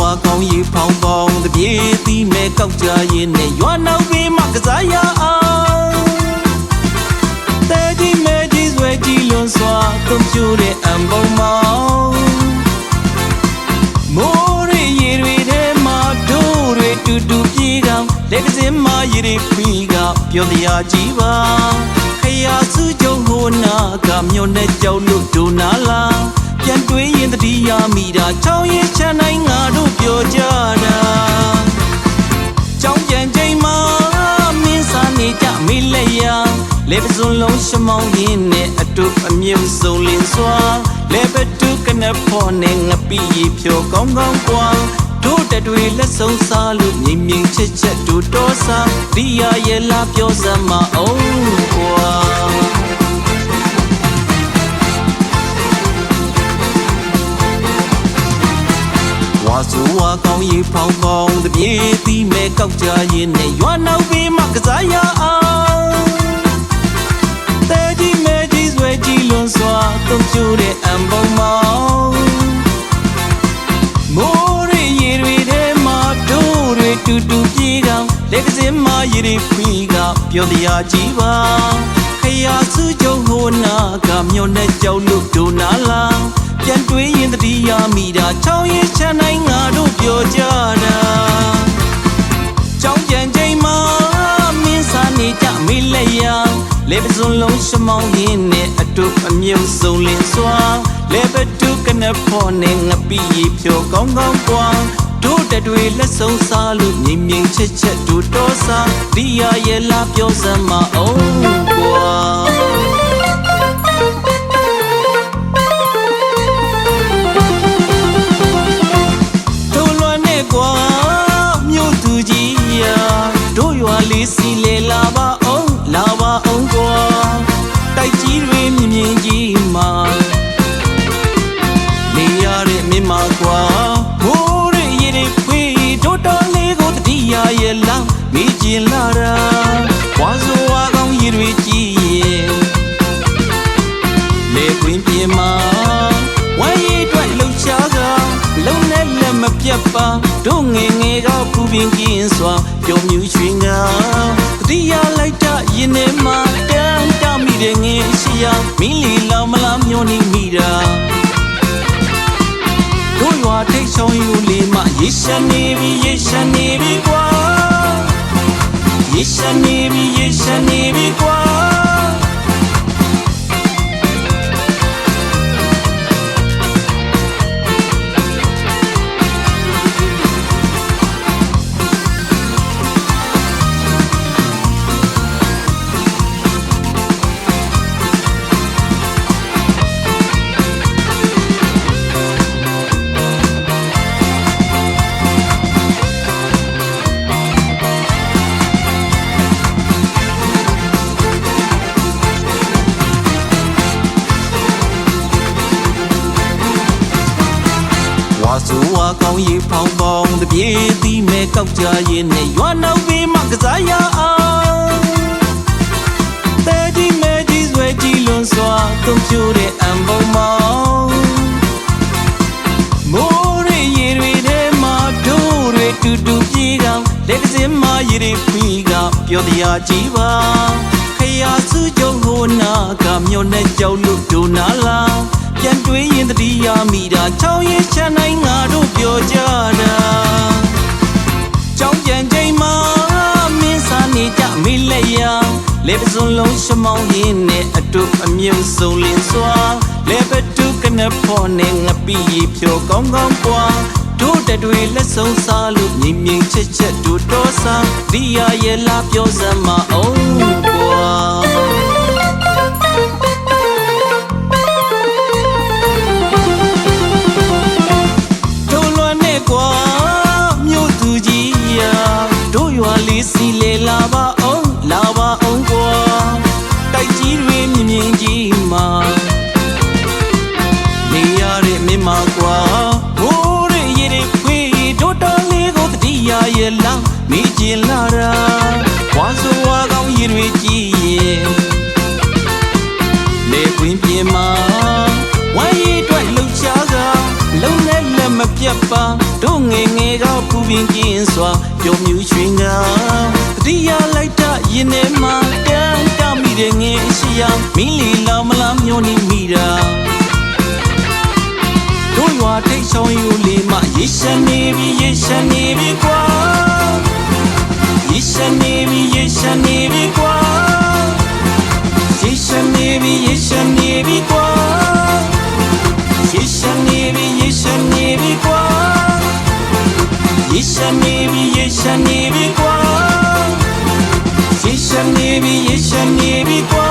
ကောင်းရီဖောင်းပေါင်းတပြေးသီးမဲ့ကောက်ကြရင်နဲ့ရွာနောက်ဘေးမှာကစားရအောင်တဲကြီးမဲကြီးဆွဲကြီးလွန်စွာကွန်ပျူတဲ့အံပုံမောင်းမိုးရရေတွေထဲမှာဒိုးတွေတူတူပြေးကောင်လက်ကစင်းမရေတွေခွီးကပြောတရားကြီးပါခရာစုကြုံဟိုနာကမြို့နဲ့ကြောက်လို့ဒူနာလာ ပြန်တွေးရင်တတိယမိတာချောင်းရင်ချမ်းနိုင်ငါတို့ပြောကြတာကြောင်းကြံချိန်မှာမင်းစားနေကြမေးလက်ရလေပစုံလုံးရှမောင်းရင်းနဲ့အတူအမြုပ်ဆုံးလင်းစွာလေပတူကနဖို့နဲ့ငပီရီဖြိုကောင်းကောင်းကွာတို့တတွေလက်ဆုံးစားလို့မြင်မြင်ချက်ချက်တို့တော်စားဒီရရဲ့လာပြောစမ်းမအောင်ကွာ ဆိုဝါကောင်းရီဖောင်းပေါင်းတပြေးသီးမဲ့ကောက်ကြရင်နဲ့ရွာနောက်ဘေးမှာကစားရအောင်တဲကြီးမဲကြီးဆွဲကြီးလွန်စွာတုံးကျူတဲ့အံပုံမောင်းမိုးရရေတွေထဲမှာဒိုးတွေတူတူပြေးကောင်လက်ကစင်းမရေတွေခွီးကပြောတရားကြီးပါခရာစုကြုံဟိုနာကမြို့နဲ့ကြောက်လို့ဒူနာလာ ချောင်းရင်ချမ်းနိုင်ငါတို့ပြောကြတာကြောင်းကြံချိန်မှာမင်းစားနေကြမေးလက်ရလေပစုံလုံးရှမောင်းရင်းနဲ့အတူအမြုပ်ဆုံးလင်းစွာလေပတူကနဖို့နဲ့ငပီရီဖြိုကောင်းကောင်းကွာတို့တတွေလက်ဆုံးစားလို့မြင်မြင်ချက်ချက်တို့တော်စားဒီရရဲ့လာပြောစမ်းမအောင်ကွာ မိကျင်လာတာဝါဆိုဝါကောင်းရေတွေကြီးရဲ့လေကွင်းပြေမှာဝိုင်းရည်အတွက်လှုပ်ရှားကလုံနဲ့လက်မပြတ်ပါတို့ငယ်ငယ်ကပူပင်ကင်းစွာကြုံမြူရွှင်ကတတိယလိုက်တာရင်ထဲမှာတန်းတမိတဲ့ငယ်ရှိရမင်းလီလောင်မလားမျောနေမိတာတို့ရွာထိတ်ဆောင်ယူလေးမှရေရှမ်းနေပြီရေရှမ်း ကောင်းရီဖောင်းပေါင်းတပြေးသီးမဲ့ကောက်ကြရင်နဲ့ရွာနောက်ဘေးမှာကစားရအောင်တဲကြီးမဲကြီးဆွဲကြီးလွန်စွာကွန်ပျူတဲ့အံပုံမောင်းမိုးရရေတွေထဲမှာဒိုးတွေတူတူပြေးကောင်လက်ကစင်းမရေတွေခွီးကပြောတရားကြီးပါခရာစုကြုံဟိုနာကမြို့နဲ့ကြောက်လို့ဒူနာလာ ပြန်တွေးရင်တတိယမိတာချောင်းရင်ချမ်းနိုင်ငါတို့ပြောကြတာကြောင်းကြံချိန်မှာမင်းစားနေကြမေးလက်ရလေပစုံလုံးရှမောင်းရင်းနဲ့အတူအမြုပ်ဆုံးလင်းစွာလေပတူကနဖို့နဲ့ငပီရီဖြိုကောင်းကောင်းပွားတို့တတွေလက်ဆုံးစားလို့မြင်မြင်ချက်ချက်တို့တော်စားဒီရရဲ့လာပြောစမ်းမအောင်ကွာ မိကျင်လာတာဝါဆိုဝါကောင်းရင်တွေကြည့်ရင်လေခွင်ပြင်မှာဝိုင်းရအတွက်လှူရှားကလုံနဲ့လက်မပြတ်ပါတို့ငယ်ငယ်ကပူပင်ကျင်းစွာပြုံမြူရွှင်ကတတိယလိုက်တာရင်ထဲမှာတန်တမိတဲ့ငယ်အရှိယမင်းလီလာမလားမျောနေမိတာတို့ရွာတိတ်ဆောင်ယူလေးမှရေရှမ်းနေပြီရေရှမ်းနေပြီကွာ Yeşanimi yeşanimi kwa Yeşanimi yeşanimi kwa Yeşanimi yeşanimi kwa Yeşanimi yeşanimi kwa Yeşanimi yeşanimi kwa